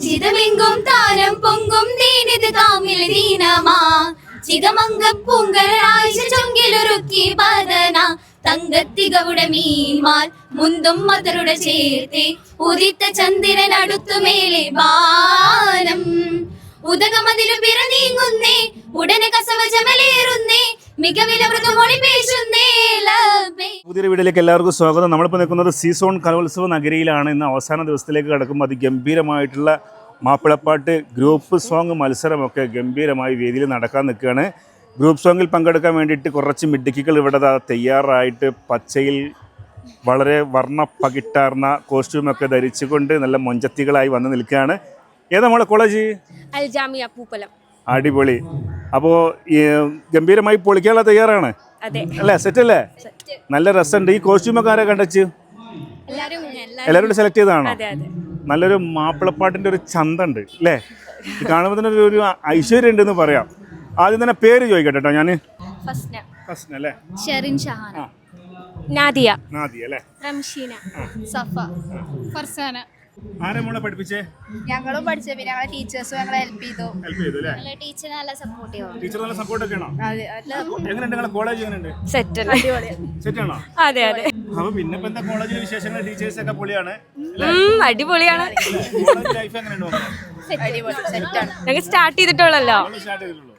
ചിതമെങ്കും താരം പൊങ്കും നീനിത് കാമിൽ ദീനമാ. ചിതമങ്ക പൂങ്കരാഴ്ച ചൊങ്കിലൊരുക്കി പതന. തങ്കത്തികവുടെ മീൻമാൽ മുന്തും മതരുടെ ചേർത്തെ. ഉദിത്ത ചന്ദ്രൻ അടുത്തുമേലെ ബാനം. ഉദകമതിലും പിറനീങ്ങുന്നേ ഉടനെ പുതിയൊരു വീഡിയോയിലേക്ക് എല്ലാവർക്കും സ്വാഗതം. നമ്മളിപ്പോൾ നിൽക്കുന്നത് സീസോൺ കലോത്സവ നഗരിയിലാണ്. ഇന്ന് അവസാന ദിവസത്തിലേക്ക് കിടക്കുമ്പോൾ അതിഗംഭീരമായിട്ടുള്ള മാപ്പിളപ്പാട്ട് ഗ്രൂപ്പ് സോങ് മത്സരമൊക്കെ ഗംഭീരമായി വേദിയിൽ നടക്കാൻ നിൽക്കുകയാണ്. ഗ്രൂപ്പ് സോങ്ങിൽ പങ്കെടുക്കാൻ വേണ്ടിയിട്ട് കുറച്ച് മിടുക്കികൾ ഇവിടെ തയ്യാറായിട്ട് പച്ചയിൽ വളരെ വർണ പകിട്ടാർന്ന കോസ്റ്റ്യൂമൊക്കെ ധരിച്ചുകൊണ്ട് നല്ല മൊഞ്ചത്തികളായി വന്ന് നിൽക്കുകയാണ്. ഏതാ നമ്മളെ കോളേജ് അൽജാമിയ പൂപ്പലം. അടിപൊളി. അപ്പോൾ ഗംഭീരമായി പൊളിക്കാനുള്ള തയ്യാറാണ്? അതെ. അല്ലേ? സെറ്റ് അല്ലേ? നല്ല രസമുണ്ട്. ഈ കോസ്റ്റ്യൂമൊക്കെ ആരാ കണ്ടച്ച്? എല്ലാരും എല്ലാവരും സെലക്ട് ചെയ്തതാണോ? അതെ അതെ. നല്ലൊരു മാപ്പിളപ്പാട്ടിന്റെ ഒരു ചന്തണ്ട് അല്ലേ? കാണുമ്പോൾ തന്നെ ഒരു- ഐശ്വര്യം ഉണ്ടെന്ന് പറയാം. ആദ്യം തന്നെ പേര് ചോദിക്കട്ടെ കേട്ടോ ഞാൻ ഫസ്ന. അല്ലേ? ഷെറിൻ ഷഹാൻ നാദിയ. നാദിയ നാദി അല്ലേ? റംഷീന. സഫ. ഫർസാന. ആരെ മോളെ പഠിപ്പിച്ചേ? ഞങ്ങളും പഠിച്ചു പിന്നെ ഞങ്ങളെ ടീച്ചേഴ്സും ഞങ്ങളെ ഹെൽപ്പ് ചെയ്തു. ഹെൽപ്പ് ചെയ്തു അല്ലേ? ടീച്ചർ നല്ല സപ്പോർട്ടീവ് ടീച്ചർ നല്ല സപ്പോർട്ട് ഒക്കെ ആണോ? അതെ അല്ല എങ്ങനെയുണ്ട് നിങ്ങളെ കോളേജ് എങ്ങനെയുണ്ട്? സെറ്റ് സെറ്റ് ആണോ? അതെ അതെ. അപ്പൊ പിന്നെ ഇപ്പൊ എന്താ കോളേജിലെ വിശേഷങ്ങൾ ടീച്ചേഴ്സ് ഒക്കെ പൊളിയാണ് അടിപൊളിയാണ്. കോളേജ് ലൈഫ് എങ്ങനെയുണ്ട് ഞങ്ങൾ സ്റ്റാർട്ട് ചെയ്തിട്ടുള്ളല്ലോ. സ്റ്റാർട്ട് ചെയ്തിട്ടുള്ളൂ.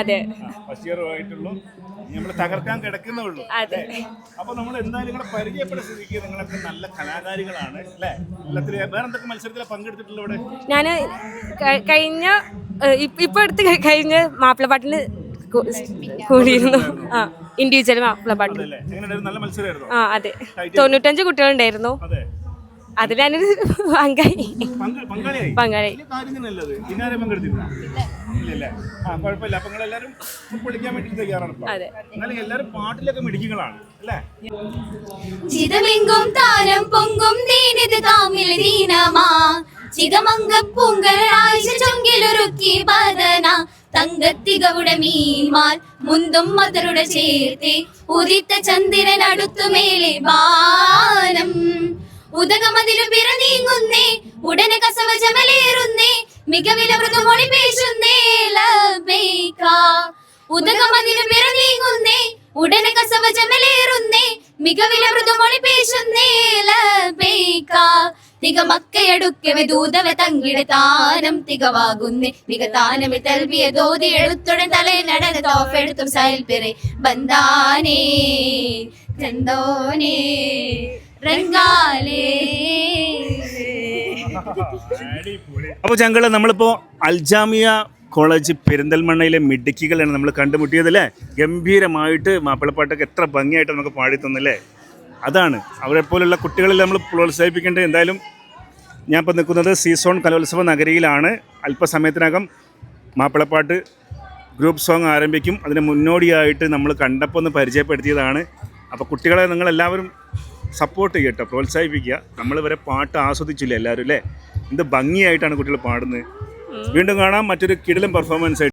അതെ. ഫസ്റ്റ് ഇയർ ആയിട്ടുള്ളൂ. നമ്മൾ തകർക്കാൻ കിടക്കുന്നേ ഉള്ളൂ. അതെ. അപ്പൊ നമ്മൾ എന്തായാലും നിങ്ങളെ പരിചയപ്പെട്ട സ്ഥിതിക്ക് നിങ്ങളൊക്കെ നല്ല കലാകാരികളാണ് അല്ലേ? വേറെ എന്തൊക്കെ മത്സരത്തിലെ പങ്കെടുത്തിട്ടുള്ള ഇവിടെ? ഞാൻ കഴിഞ്ഞ ഇപ്പൊ അടുത്ത് കഴിഞ്ഞ മാപ്പിളപ്പാട്ടിന് കൂടിയിരുന്നു. ആ ഇൻഡിവിജ്വൽ മത്സരമായിരുന്നു? ആ അതെ. തൊണ്ണൂറ്റഞ്ച് കുട്ടികളുണ്ടായിരുന്നു. അതെ. അതിൽ ഞാനൊരു പങ്കാളി. പങ്കാളി ചിതമെങ്കും താരം പൊങ്കും നീനിത് കാമിൽ ദീനമാ. ചിതമങ്ക പൂങ്കരാഴ്ച ചൊങ്കിലൊരുക്കി പതന. തങ്കത്തികവുടെ മീൻമാൽ മുന്തും മതരുടെ ചേർത്തി. ഉദിത്ത ചന്ദ്രൻ അടുത്തുമേലെ ബാനം. ഉദകമതിലും പിറനീങ്ങുന്നേ ഉടനെ കസവ ചമലേറുന്നേ മികവില മൃദുമൊഴി പേശുന്നേ ഉദകമതിലും പിറനീങ്ങുന്നേ ഉടനെ കസവ ചമലേറുന്നേ മികവില മൃദുമൊഴി പേശുന്നേ തികമക്കയടുക്കവെ ദൂതവ തങ്കിടെ താനം തികവാകുന്നേ മികതാനമി തൽവിയ ദോതി എഴുത്തുടൻ തലയിൽ നടന തോഫെടുത്തും സയൽപ്പിറെ ബന്ധാനേ ചന്തോനേ. അപ്പോൾ ചങ്കൾ നമ്മളിപ്പോൾ അൽജാമിയ കോളേജ് പെരിന്തൽമണ്ണയിലെ മിടുക്കികളാണ് നമ്മൾ കണ്ടുമുട്ടിയത് അല്ലേ? ഗംഭീരമായിട്ട് മാപ്പിളപ്പാട്ടൊക്കെ എത്ര ഭംഗിയായിട്ട് നമുക്ക് പാടി തന്നല്ലേ അതാണ്. അവരെ പോലുള്ള കുട്ടികളിൽ നമ്മൾ പ്രോത്സാഹിപ്പിക്കേണ്ടത് എന്തായാലും ഞാൻ ഇപ്പോൾ നിൽക്കുന്നത് സീസോൺ കലോത്സവ നഗരിയിലാണ്. അല്പസമയത്തിനകം മാപ്പിളപ്പാട്ട് ഗ്രൂപ്പ് സോങ് ആരംഭിക്കും. അതിന് മുന്നോടിയായിട്ട് നമ്മൾ കണ്ടപ്പോൾ ഒന്ന് പരിചയപ്പെടുത്തിയതാണ്. അപ്പോൾ കുട്ടികളെ നിങ്ങളെല്ലാവരും സപ്പോർട്ട് ചെയ്യട്ടോ പ്രോത്സാഹിപ്പിക്കുക. നമ്മൾ ഇവരെ പാട്ട് ആസ്വദിച്ചില്ല എല്ലാവരും അല്ലേ? എന്ത് ഭംഗിയായിട്ടാണ് കുട്ടികൾ പാടുന്നത്. വീണ്ടും കാണാം മറ്റൊരു കിടിലം പെർഫോമൻസ്